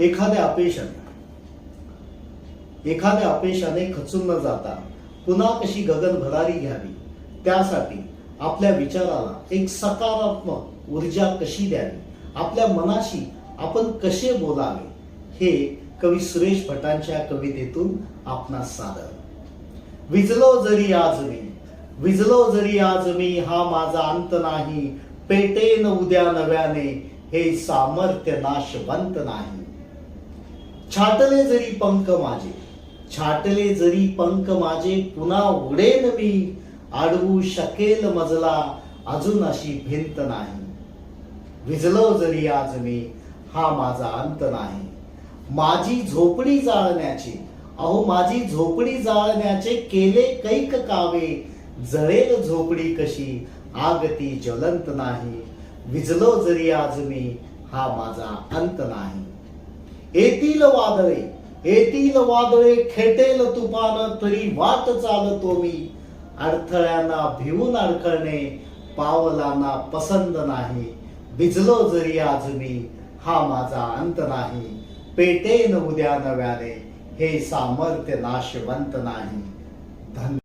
एखाद्या अपयशाने. एखाद्या अपेक्षाने खचून न जाता पुन्हा कशी गगन भरारी घ्यावी? त्यासाठी आपल्या विचाराला एक सकारात्मक ऊर्जा कशी द्यावी? आपल्या मनाशी आपण कसे बोलावे? हे कवी सुरेश भटांच्या कवितेतून आपणास सादर. विजलो जरी आज मी विजलो जरी आज मी हा माझा अंत नाही. पेटेन उद्या नव्याने हे सामर्थ्य नाशवंत नाही. छाटले जरी पंख माझे छाटले जरी पंख माझे पुन्हा उडेन मी. आडवू शकेल मजला अजून अशी भिंत नाही. विजलो जरी आज मी हा माझा अंत नाही. माझी झोपडी जाळण्याची अहो माझी झोपडी जाळण्याचे केले कैक कावे. जळेल झोपडी कशी आग ती ज्वलंत नाही. विजलो जरी आज मी हा माझा अंत नाही. येतील वादळे येतील वादळे खेटेल तुफान तरी वाट चालतो मी. अडथळ्यांना भिवून अडखळणे पावलांना पसंद नाही. भिजलो जरी आज मी हा माझा अंत नाही. पेटेन उद्या नव्याने हे सामर्थ्य नाशवंत नाही. धन्य